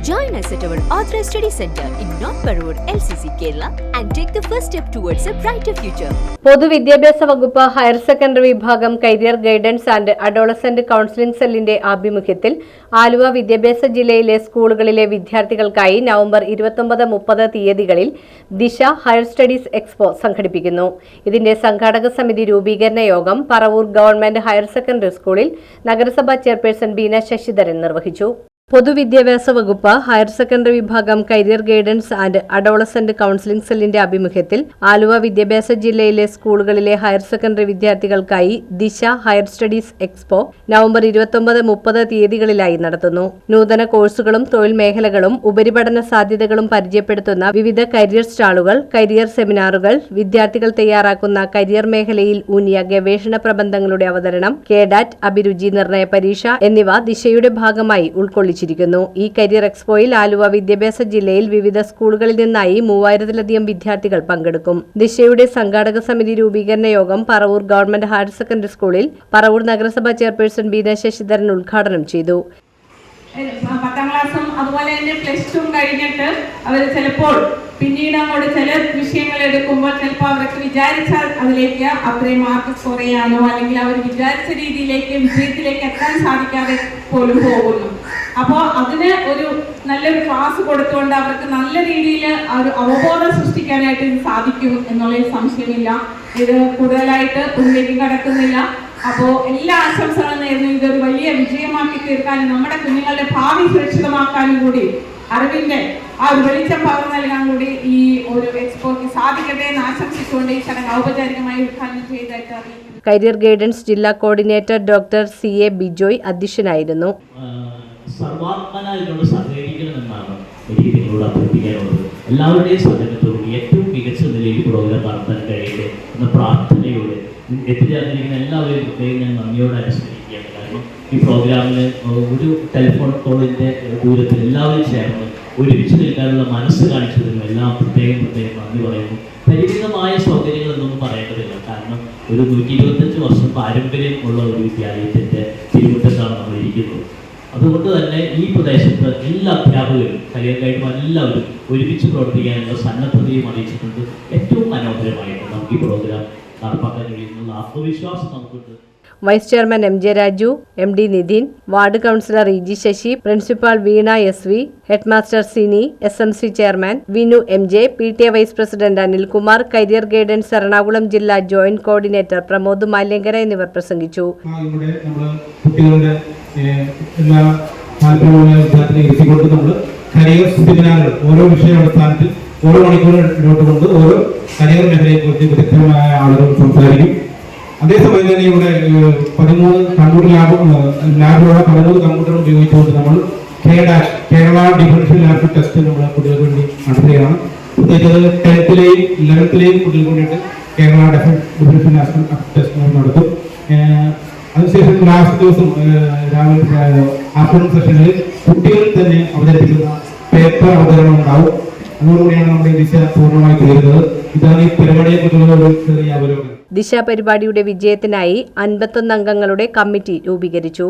Join us at our Authorized Study Center in North Parur, LCC, Kerala, and take the first step towards a brighter future. പൊതുവിദ്യാഭ്യാസ വകുപ്പ് higher secondary വിഭാഗം career guidance and adolescent counselling സെല്ലിന്റെ ആഭിമുഖ്യത്തിൽ ആലുവ വിദ്യാഭ്യാസ ജില്ലയിലെ സ്കൂളുകളിലെ വിദ്യാർത്ഥികൾക്കായി November ഇരുപത്തൊമ്പത് മുപ്പത് തീയതികളിൽ ദിശ ഹയർ സ്റ്റഡീസ് എക്സ്പോ സംഘടിപ്പിക്കുന്നു ഇതിന്റെ സംഘാടക സമിതി രൂപീകരണ യോഗം പറവൂർ ഗവൺമെന്റ് ഹയർ സെക്കൻഡറി സ്കൂളിൽ നഗരസഭാ ചെയർപേഴ്സൺ ബീന ശശിധരൻ നിർവഹിച്ചു പൊതുവിദ്യാഭ്യാസ വകുപ്പ് ഹയർ സെക്കൻഡറി വിഭാഗം career guidance and adolescent counselling സെല്ലിന്റെ ആഭിമുഖ്യത്തിൽ ആലുവ വിദ്യാഭ്യാസ ജില്ലയിലെ സ്കൂളുകളിലെ ഹയർ സെക്കൻഡറി വിദ്യാർത്ഥികൾക്കായി ദിശ ഹയർ സ്റ്റഡീസ് എക്സ്പോ നവംബർ ഇരുപത്തൊമ്പത് മുപ്പത് തീയതികളിലായി നടത്തുന്നു. നൂതന കോഴ്സുകളും തൊഴിൽ മേഖലകളും ഉപരിപഠന സാധ്യതകളും പരിചയപ്പെടുത്തുന്ന വിവിധ കരിയർ സ്റ്റാളുകൾ കരിയർ സെമിനാറുകൾ വിദ്യാർത്ഥികൾ തയ്യാറാക്കുന്ന കരിയർ മേഖലയിൽ ഊന്നിയ ഗവേഷണ പ്രബന്ധങ്ങളുടെ അവതരണം കേഡാറ്റ് അഭിരുചി നിർണയ പരീക്ഷ എന്നിവ ദിശയുടെ ഭാഗമായി ഉൾക്കൊള്ളിച്ചിരിക്കുന്നു ഈ കരിയർ എക്സ്പോയിൽ ആലുവ വിദ്യാഭ്യാസ ജില്ലയിൽ വിവിധ സ്കൂളുകളിൽ നിന്നായി മൂവായിരത്തിലധികം വിദ്യാർത്ഥികൾ പങ്കെടുക്കും. ദിശയുടെ സംഘാടക സമിതി രൂപീകരണ യോഗം പറവൂർ ഗവൺമെന്റ് ഹയർ സെക്കൻഡറി സ്കൂളിൽ പറവൂർ നഗരസഭാ ചെയർപേഴ്സൺ ബീന ശശിധരൻ ഉദ്ഘാടനം ചെയ്തു. പത്താം ക്ലാസ്സും അതുപോലെ തന്നെ പ്ലസ് ടു കഴിഞ്ഞിട്ട് അവർ ചിലപ്പോൾ പിന്നീട് അങ്ങോട്ട് ചില വിഷയങ്ങൾ എടുക്കുമ്പോൾ ചിലപ്പോൾ അവർക്ക് വിചാരിച്ചാൽ അതിലേക്ക് അത്രയും മാർക്ക് സ്കോർ ചെയ്യാനോ അല്ലെങ്കിൽ അവർ വിചാരിച്ച രീതിയിലേക്ക് വിജയത്തിലേക്ക് എത്താൻ സാധിക്കാതെ പോലും പോകുന്നു. അപ്പോൾ അതിന് ഒരു നല്ലൊരു ക്ലാസ് കൊടുത്തുകൊണ്ട് അവർക്ക് നല്ല രീതിയിൽ ഒരു അവബോധം സൃഷ്ടിക്കാനായിട്ട് ഇത് സാധിക്കും എന്നുള്ള സംശയമില്ല. ഇത് കൂടുതലായിട്ട് ഉള്ളിലേക്ക് കടക്കുന്നില്ല. അപ്പോ എല്ലാ ആശംസകളും നേരുന്നു. ഇതൊരു വലിയ വിജയമാക്കി തീർക്കാനും നമ്മുടെ കുഞ്ഞുങ്ങളുടെ ഭാവി സുരക്ഷിതമാക്കാനും കൂടി അറിവിന്റെ ആ ഒരു വെളിച്ചം പകർന്നു നൽകാൻ കൂടി ഈ ഒരു എക്സ്പോക്ക് സാധിക്കട്ടെ എന്ന് ആശംസിച്ചുകൊണ്ട് ഈ ചടങ്ങ് ഔപചാരികമായി ഉദ്ഘാടനം ചെയ്തായിട്ട് അറിയിക്കുന്നു. കരിയർ ഗൈഡൻസ് ജില്ലാ coordinator doctor C A Bijoy അധ്യക്ഷനായിരുന്നു. സർവാത്മന ഇതിനോട് സഹകരിക്കണമെന്നാണ് എനിക്ക് നിങ്ങളോട് അഭ്യർത്ഥിക്കാനുള്ളത് എല്ലാവരുടെയും സഹകരണത്തോടും ഏറ്റവും മികച്ച നിലയിൽ പ്രോഗ്രാം നടത്താൻ കഴിയട്ടെ എന്ന പ്രാർത്ഥനയോട് എത്തിച്ചേർന്നിരിക്കുന്ന എല്ലാവരെയും പ്രത്യേകം ഞാൻ നന്ദിയോടെ അനുസ്മരിക്കുകയാണ് കാരണം ഈ പ്രോഗ്രാമിന് ഒരു ടെലിഫോൺ കോളിന്റെ ദൂരത്തിൽ എല്ലാവരും ചേർന്ന് ഒരുമിച്ച് നിൽക്കാനുള്ള മനസ്സ് കാണിച്ചതിനും എല്ലാം പ്രത്യേകം പ്രത്യേകം നന്ദി പറയുന്നു. പരിമിതമായ സൗകര്യങ്ങളൊന്നും പറയേണ്ടതില്ല. കാരണം ഒരു നൂറ്റി ഇരുപത്തഞ്ച് വർഷം പാരമ്പര്യം ഉള്ള ഒരു വിദ്യാലയത്തിന്റെ തിരുമുറ്റത്താണ് നമ്മൾ ഇരിക്കുന്നത്. അതുകൊണ്ട് തന്നെ ഈ പ്രദേശത്ത് എല്ലാ അധ്യാപകരും കരിയർ ഗൈഡും എല്ലാവരും ഒരുമിച്ച് പ്രവർത്തിക്കാനുള്ള സന്നദ്ധതയും അറിയിച്ചിട്ടുണ്ട്. ഏറ്റവും മനോഹരമായിട്ട് നമുക്ക് ഈ പ്രോഗ്രാം നടപ്പാക്കാൻ കഴിയുന്നുള്ള ആത്മവിശ്വാസം നമുക്കുണ്ട്. Vice chairman M J Raju M D Nithin ward councillor E G Sasi principal Veena S V headmaster Sini S M C chairman Vinu M J P T A vice president Anilkumar career guidance Ernakulam ജില്ലാ joint coordinator Pramod Maliankara എന്നിവർ പ്രസംഗിച്ചു. എല്ലാ താല്പര്യമുള്ള വിദ്യാർത്ഥികളെ ഇരുത്തിക്കൊണ്ട് നമ്മൾ career സെമിനാറുകൾ ഓരോ വിഷയാടിസ്ഥാനത്തിൽ ഓരോ മണിക്കൂർ കൊണ്ട് ഓരോ കരിയർ മേഖലയെക്കുറിച്ച് വിദഗ്ധമായ ആളുകൾ സംസാരിക്കും. അതേസമയം തന്നെ ഇവിടെ പതിമൂന്ന് കമ്പ്യൂട്ടർ ലാബും ലാബിലുള്ള പതിമൂന്ന് കമ്പ്യൂട്ടർ ഉപയോഗിച്ചുകൊണ്ട് നമ്മൾ കേഡാറ്റ് കേരള ഡിഫറൻഷ്യൽ ലാബ് ടെസ്റ്റ് നമ്മൾ കുട്ടികൾക്ക് വേണ്ടി നടത്തുകയാണ്. പ്രത്യേകിച്ച് ടെൻത്തിലെയും ഇലവൻത്തിലെയും കുട്ടികൾക്ക് വേണ്ടിയിട്ട് കേരള ഡിഫറൻഷ്യൽ ലാബ് ടെസ്റ്റ് നമ്മൾ നടത്തും. അതിനുശേഷം ലാസ്റ്റ് ദിവസം രാവിലെ ആഫ്റ്റർനൂൺ സെഷനിൽ കുട്ടികൾ തന്നെ അവതരിപ്പിക്കുന്ന പേപ്പർ അവതരണം ഉണ്ടാവും. അതോടുകൂടിയാണ് നമ്മുടെ ദിശ പൂർണമായി തീരുന്നത്. ഇതാണ് ഈ പരിപാടിയെ കുറിച്ചുള്ള ഒരു ചെറിയ അവലോകനം. ദിശ പരിപാടിയുടെ വിജയത്തിനായി അൻപത്തൊന്ന് അംഗങ്ങളുടെ കമ്മിറ്റി രൂപീകരിച്ചു.